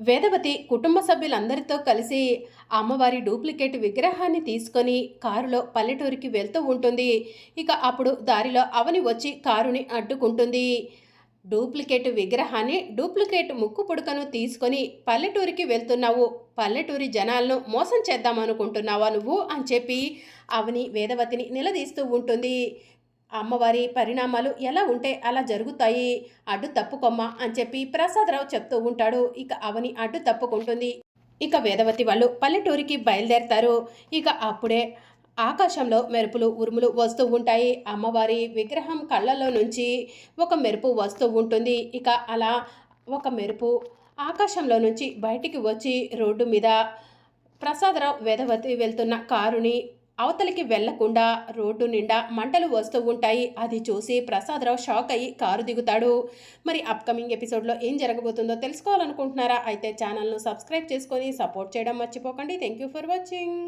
వేదవతి కుటుంబ సభ్యులందరితో కలిసి అమ్మవారి డూప్లికేట్ విగ్రహాన్ని తీసుకొని కారులో పల్లెటూరికి వెళ్తూ ఉంటుంది. ఇక అప్పుడు దారిలో అవని వచ్చి కారుని అడ్డుకుంటుంది. డూప్లికేట్ విగ్రహాన్ని డూప్లికేట్ ముక్కు పుడకను తీసుకొని పల్లెటూరికి వెళ్తున్నావు. పల్లెటూరి జనాలను మోసం చేద్దామనుకుంటున్నావా నువ్వు? అని చెప్పి అవని వేదవతిని నిలదీస్తూ ఉంటుంది. అమ్మవారి పరిణామాలు ఎలా ఉంటే అలా జరుగుతాయి? అడ్డు తప్పుకొమ్మ అని చెప్పి ప్రసాదరావు చెప్తూ ఉంటాడు. ఇక అవని అడ్డు తప్పుకుంటుంది. ఇక వేదవతి వాళ్ళు పల్లెటూరికి బయలుదేరతారు. ఇక అప్పుడే ఆకాశంలో మెరుపులు ఉరుములు వస్తూ ఉంటాయి. అమ్మవారి విగ్రహం కళ్ళలో నుంచి ఒక మెరుపు వస్తూ ఉంటుంది. ఇక అలా ఒక మెరుపు ఆకాశంలో నుంచి బయటికి వచ్చి రోడ్డు మీద ప్రసాదరావు వేదవతి వెళ్తున్న కారుని అవతలికి వెళ్ళకుండా రోడ్డు నిండా మంటలు వస్తూ ఉంటాయి. అది చూసి ప్రసాదరావు షాక్ అయ్యి కారు దిగుతాడు. మరి అప్కమింగ్ ఎపిసోడ్లో ఏం జరగబోతుందో తెలుసుకోవాలనుకుంటున్నారా? అయితే ఛానల్ను సబ్స్క్రైబ్ చేసుకొని సపోర్ట్ చేయడం మర్చిపోకండి. Thank you for watching.